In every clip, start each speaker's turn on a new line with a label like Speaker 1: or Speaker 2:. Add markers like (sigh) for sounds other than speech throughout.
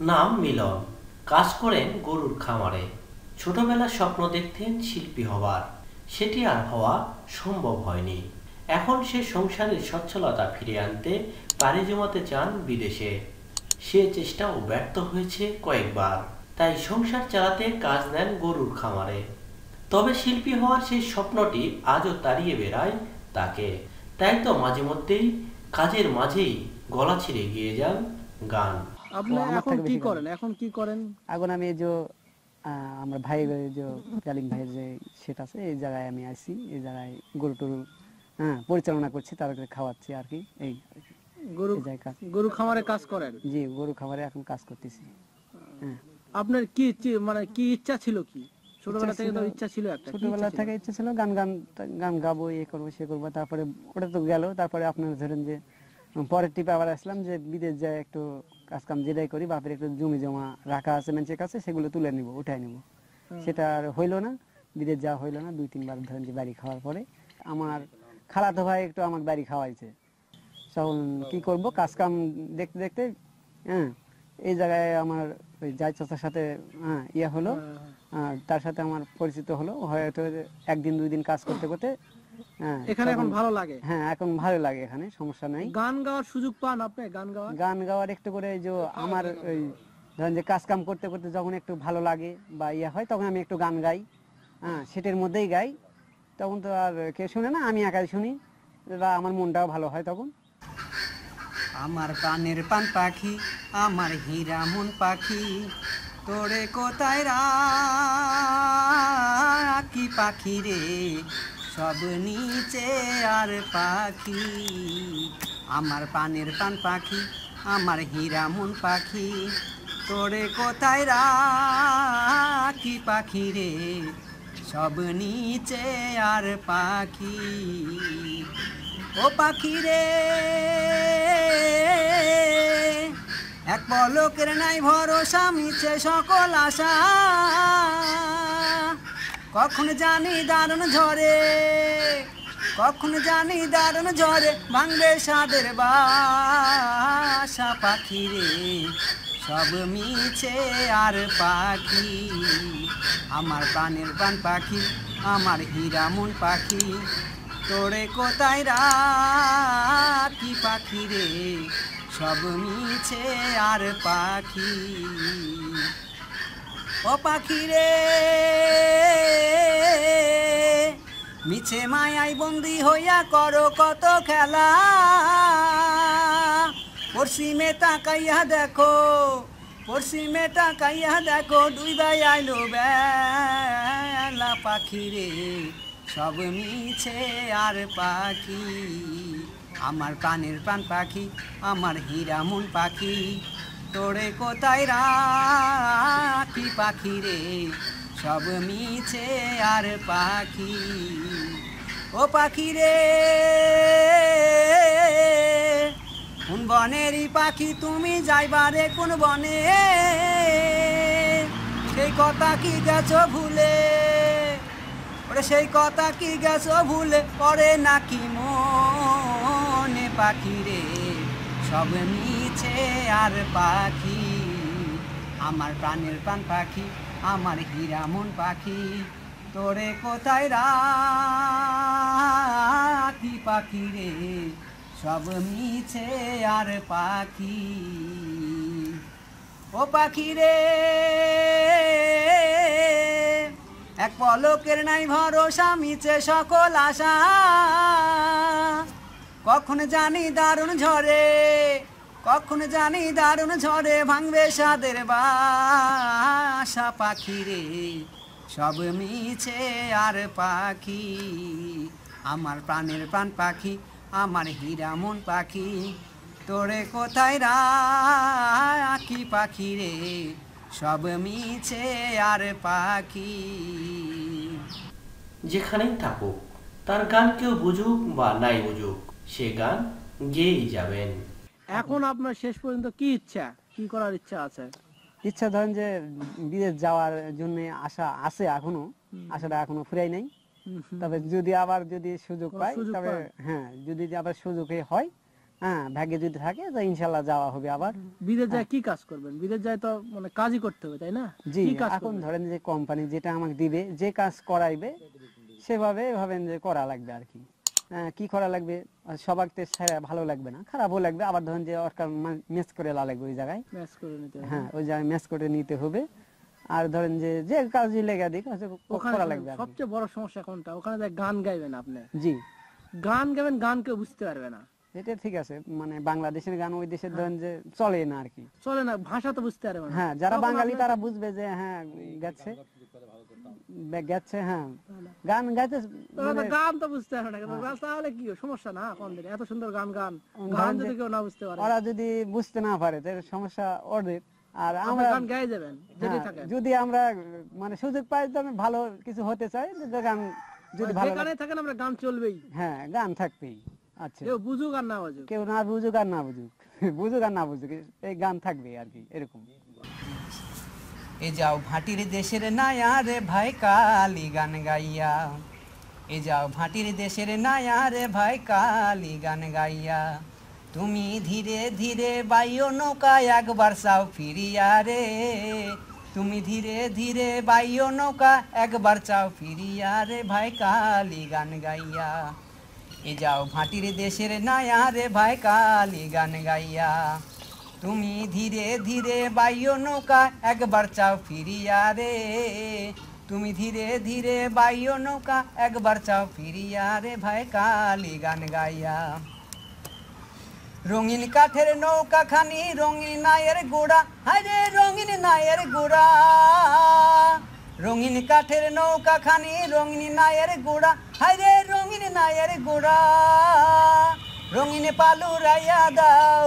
Speaker 1: নাম মিলন। কাজ করেন গরুর খামারে। ছোটবেলার স্বপ্ন দেখতেন শিল্পী হওয়ার সেটি আর হওয়া সম্ভব হয়নি। এখন সে সংসারের সচ্ছলতা ফিরে আনতে পাড়ি জমাতে চান বিদেশে। সে চেষ্টাও ব্যর্থ হয়েছে কয়েকবার। তাই সংসার চালাতে কাজ নেন গরুর খামারে। তবে শিল্পী হওয়ার সেই স্বপ্নটি আজও তাড়িয়ে বেড়ায় তাকে। তাই তো মাঝে মধ্যেই কাজের মাঝেই গলা ছিঁড়ে গিয়ে যান গান।
Speaker 2: আপনি এখন কি করেন? এখন কি করেন?
Speaker 3: এখন আমি যে আমার ভাই যে জালিম ভাইয়ের যে সেট আছে এই জায়গায় আমি এই জায়গায় গরু টরু হ্যাঁ পরিচালনা করছি তাদেরকে খাওয়াচ্ছি আর কি এই
Speaker 2: গরু গরু খামারে কাজ করেন?
Speaker 3: জি গরু খাবারে এখন কাজ করতেছি হ্যাঁ।
Speaker 2: আপনার কি মানে কি ইচ্ছা ছিল কি? ছোটবেলা থেকে তো ইচ্ছা ছিল একটা
Speaker 3: ছোটবেলা থেকে ইচ্ছা ছিল গান গান গান গাবো এ করব সে করব তারপরে ওটা তো গেল তারপরে আপনার ধরেন যে পরের টিপে আবার আসলাম যে বিদেশ যায় একটু কাজ কাম যেটাই করি বাপের একটু জমি জমা রাখা আছে মানুষের কাছে সেগুলো তুলে নিব উঠাই নিব। সেটা আর হইল না বিদেশ যাওয়া হইল না দুই তিনবার ধরেন যে বাড়ি খাওয়ার পরে। আমার খালাতো ভাই একটু আমাকে বাড়ি খাওয়াইছে। তখন কি করব কাজ কাম দেখতে দেখতে হ্যাঁ এই জায়গায় আমার ওই জায় চাচার সাথে হ্যাঁ ইয়ে হলো। তার সাথে আমার পরিচিত হলো। হয়তো একদিন দুই দিন কাজ করতে করতে
Speaker 2: এখানে এখন ভালো লাগে?
Speaker 3: হ্যাঁ এখন ভালো লাগে এখানে সমস্যা নাই।
Speaker 2: গান গাওয়ার সুযোগ পান আপনি? গান গাওয়ার?
Speaker 3: গান গাওয়ার একটু করে যে আমার ওই ধরেন যে কাজ কাম করতে করতে যখন একটু ভালো লাগে বা ইয়ে হয় তখন আমি একটু গান গাই। হ্যাঁ সেটার মধ্যেই গাই। তখন তো আর কেউ শুনে না আমি একাই শুনি। বা আমার মনটাও ভালো হয় তখন।
Speaker 4: আমার প্রাণের পান পাখি আমার হীরা মন পাখি তোরে কোথায় রাখি পাখি রে? সব নিচে আর পাখি। আমার পানের পান পাখি, আমার হীরা মন পাখি। তোরে কোথায় রাখি পাখি রে? সব নিচে আর পাখি। ও পাখি রে, এক পলকের নাই ভরসা, মিছে সকল আশা। কখন জানি দারুণ ঝরে কখন জানি দারুণ ঝরে ভাঙবে সাদের বাসা পাখি রে। সব মিছে আর পাখি। আমার প্রাণের প্রাণ পাখি, আমার হীরা মন পাখি। তোরে কোথায় রাখি পাখি রে? সব মিছে আর পাখি। ও পাখি রে মিছে মায়াই বন্দি হইয়া করো কত খেলা। পশ্চিমে তাকাইয়া দেখো, পশ্চিমে তাকাইয়া দেখো, দুই ভাই আইলো বেলা। পাখি রে সব মিছে আর পাখি। আমার প্রাণের প্রাণ পাখি, আমার হীরা মন পাখি। তোরে কোথায় রাখি পাখি রে? সব মিছে আর পাখি। ও পাখি রে, কোন বনেরই পাখি তুমি যাইবারে কোন বনে? সেই কথা কি গেছো ভুলে? ওরে সেই কথা কি গেছো ভুলে? পরে নাকি মনে পাখি রে? সব মিছে আর পাখি, আমার প্রাণের প্রাণ পাখি, আমার মন পাখি। তোরে কোথায় রাখি পাখি রে? সব মিছে আর পাখি। ও পাখি রে, এক পলকের নাই ভরসা, মিছে সকল আশা। কখন জানি দারুণ ঝরে কখন জানি দারুণ ঝরে ভাঙবে সাদের বাসা পাখি রে। সব মিছে আর পাখি, আমার প্রাণের প্রাণ পাখি, আমার মন পাখি। তোরে কোথায় রাখি পাখি রে? সব মিছে আর পাখি।
Speaker 1: যেখানেই থাকুক, তার গান কেউ বুঝুক বা নাই বুঝুক সে গান গেয়েই যাবেন।
Speaker 2: এখন আপনার শেষ পর্যন্ত কি ইচ্ছা? কি করার ইচ্ছা আছে?
Speaker 3: ইচ্ছা ধরেন যে বিদেশ যাওয়ার জন্য আশা আছে এখনও। আশাটা এখনও ফুরাই নাই। তবে যদি আবার যদি সুযোগ পাই তবে হ্যাঁ যদি আবার সুযোগে হয় হ্যাঁ ভাগ্যে যদি থাকে তো ইনশাল্লাহ যাওয়া হবে আবার।
Speaker 2: বিদেশ যায় কি কাজ করবেন? বিদেশ যায় তো মানে কাজই করতে হবে তাই না?
Speaker 3: জি এখন ধরেন যে কোম্পানি যেটা আমাকে দিবে যে কাজ করাইবে সেভাবে ভাবেন যে করা লাগবে আর কি। কি করা লাগবে? সবার তো ভালো লাগবে না। খারাপও লাগবে। আবার ধরেন যে ওর মেস করে লা লাগবে ওই জায়গায়।
Speaker 2: ম্যাচ করে নিতে হবে।
Speaker 3: হ্যাঁ ওই জায়গায় ম্যাচ করে নিতে হবে। আর ধরেন যে যে কাজই লেগে দিক করা লাগবে
Speaker 2: সবচেয়ে বড় সমস্যা কোনটা? ওখানে যায় গান গাইবেন আপনি।
Speaker 3: জি।
Speaker 2: গান গাবেন গান কেউ বুঝতে পারবে না।
Speaker 3: এটা ঠিক আছে। মানে বাংলাদেশের গান ওই দেশের ধরেন যে চলে না আর কি।
Speaker 2: চলে না ভাষা তো বুঝতে পারবে না।
Speaker 3: হ্যাঁ যারা বাঙালি তারা বুঝবে যে হ্যাঁ গেছে। গেছে হ্যাঁ। গান গাইতে মানে-
Speaker 2: গান তো বুঝতে না তাহলে কি সমস্যা না কোন এত সুন্দর গান গান। গান যদি কেউ না বুঝতে পারে।
Speaker 3: ওরা যদি বুঝতে না পারে তাহলে সমস্যা ওদের। আর
Speaker 2: আমরা গান গাই যাবেন
Speaker 3: হ্যাঁ, যদি আমরা মানে সুযোগ পাই তো আমি ভালো কিছু হতে চাই যে গান যদি ভালো
Speaker 2: যেখানে থাকেন আমরা গান চলবেই।
Speaker 3: হ্যাঁ গান থাকবেই আচ্ছা।
Speaker 2: কেউ বুঝুক আর না বুঝুক।
Speaker 3: কেউ না বুঝুক আর না বুঝুক। (laughs) বুঝুক আর না বুঝুক এই গান থাকবে আর কি এরকম।
Speaker 4: এ যাও ভাটির দেশের নায়া রে ভাই কালি গান গাইয়া। এ যাও ভাটির দেশের নায়া রে ভাই কালি গান গাইয়া। তুমি ধীরে ধীরে বাইও নৌকা একবার চাও ফিরিয়া রে। তুমি ধীরে ধীরে বাইও নৌকা একবার চাও ফিরিয়া রে ভাই কালি গান গাইয়া। এ যাও ভাটির দেশের নায়া রে ভাই কালি গান গাইয়া। তুমি ধীরে ধীরে বাইও নৌকা, একবার চাও ফিরিয়া রে। তুমি ধীরে ধীরে বাইও নৌকা, একবার চাও ফিরিয়া রে ভাই কালি গান গাইয়া। রঙিন কাঠের নৌকা খানি রঙিন নায়ের গোড়া, হায়রে রঙিন নায়ের গোড়া। রঙিন কাঠের নৌকা খানি রঙিন নায়ের গোড়া, হায়রে রঙিন নায়ের গোড়া। রঙিন পালু রাইয়া দাও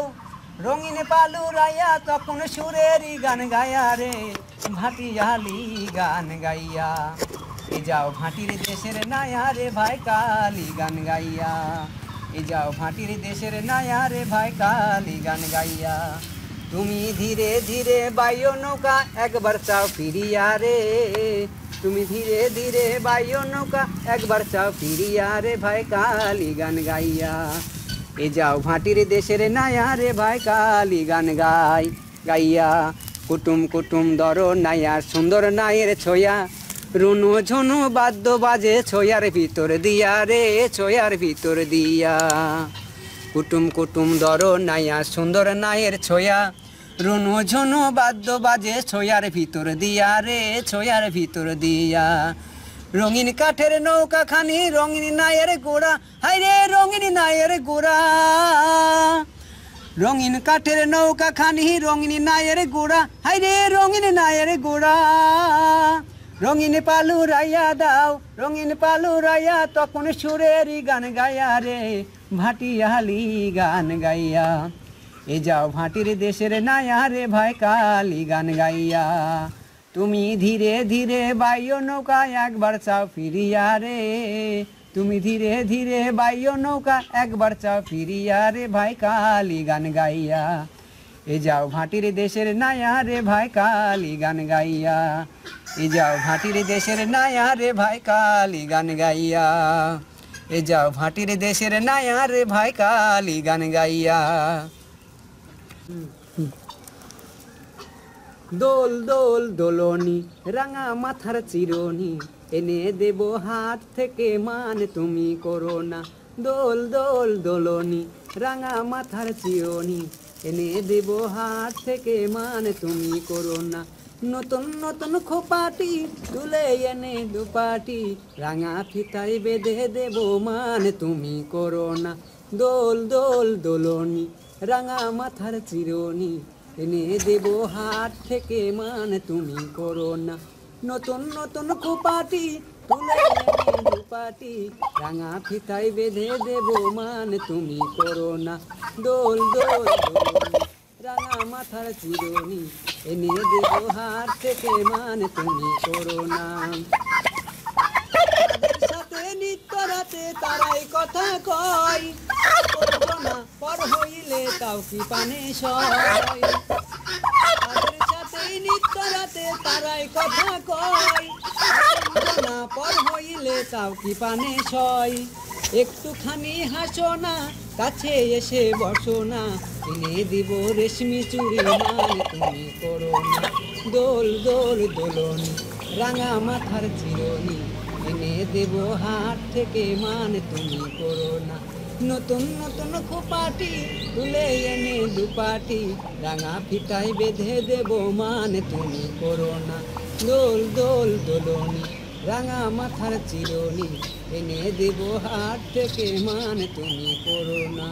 Speaker 4: রঙিন পালু রাইয়া তখন সুরেরই গান গায়া রে। ভাটিয়ালি গান গাইয়া। এ যাও ভাটির দেশের নায়া রে ভাই কালি গান গাইয়া। এ যাও ভাটির দেশের নায়া রে ভাই কালি গান গাইয়া। তুমি ধীরে ধীরে বাইও নৌকা একবার চাও ফিরিয়া রে। তুমি ধীরে ধীরে বাইও নৌকা একবার চাও ফিরিয়া রে ভাই কালি গান গাইয়া। এ যাও ভাটির দেশের নায়া রে ভাই, কালি গান গাই। গাইয়া কুটুম কুটুম দর নায়া, সুন্দর নায়ের ছোয়া। রুনু ঝুনু বাদ্য বাজে ছোয়ার ভিতর দিয়া রে, ছোয়ার ভিতর দিয়া। কুটুম কুটুম দর নাইয়া সুন্দর নায়ের ছোয়া। রুনু ঝুনু বাদ্য বাজে ছোয়ার ভিতর দিয়া রে, ছোয়ার ভিতর দিয়া। রঙিন কাঠের নৌকা খানি, রঙিন নায়ের গোড়া। হাই রে, রঙিন নায়ের গোড়া। রঙিন কাঠের নৌকা খানি, রঙিন নায়ের গোড়া। হাই রে, রঙিন নায়ের গোড়া। রঙিন পালু রাইয়া দাও, রঙিন পালু রাইয়া, তখন সুরেরই গান গাইয়া রে ভাটি ভাটিয়ালি গান গাইয়া। এ যাও ভাটির দেশের নায়া রে, ভাই কালি গান গাইয়া। তুমি ধীরে ধীরে বাইও নৌকা একবার চাও ফিরিয়া রে। তুমি ধীরে ধীরে বাইও নৌকা একবার চাও ফিরিয়া রে, ভাই কালি গান গাইয়া। এ যাও ভাটির দেশের নায়া রে, ভাই কালি গান গাইয়া। এ যাও ভাটির দেশের নায়া রে, ভাই কালি গান গাইয়া। এ যাও ভাটির দেশের নায়া রে, ভাই কালি গান গাইয়া। দোল দোল দোলনি, রাঙা মাথার চিরনি। এনে দেব হাত থেকে মান তুমি করো না। দোল দোল দোলনি, রাঙা মাথার চিরনি। এনে দেব হাত থেকে মান তুমি করো না। নতুন নতুন খোপাটি তুলে এনে দুপাটি, রাঙা ফিতায় বেঁধে দেব মান তুমি করো না। দোল দোল দোলনি, রাঙা মাথার চিরনি। এনে দেব হাত থেকে মান, তুমি করো না। নতুন নতুন খোপাটি তুলে দুপাটি রাঙা ফিতায় বেঁধে দেব মান, তুমি করো না। দোল দোল, রাঙা মাথার চিরনি। এনে দেব হাত থেকে মান, তুমি করো না। নিত্য তারাই কথা কয়। না, পর হইলে তাও কি পানে সয়? সাথেই নিত্য রাতে তারাই কথা কয়। না, পর হইলে তাও কি পানে সয়? একটুখানি হাসো না, কাছে এসে বসো না। এনে দিব রেশমি চুরি মান তুমি করো না। দোল দোল দোলন, রাঙা মাথার চিরনি। এনে দেব হাট থেকে মান, তুমি করো না। নতুন নতুন খোপাটি তুলে এনে দুপাটি রাঙা ফিতায় বেঁধে দেব মান, তুমি করো না। দোল দোল, দোলনি, রাঙা মাথার চিরনি, এনে দেব হাট থেকে মান, তুমি করো না।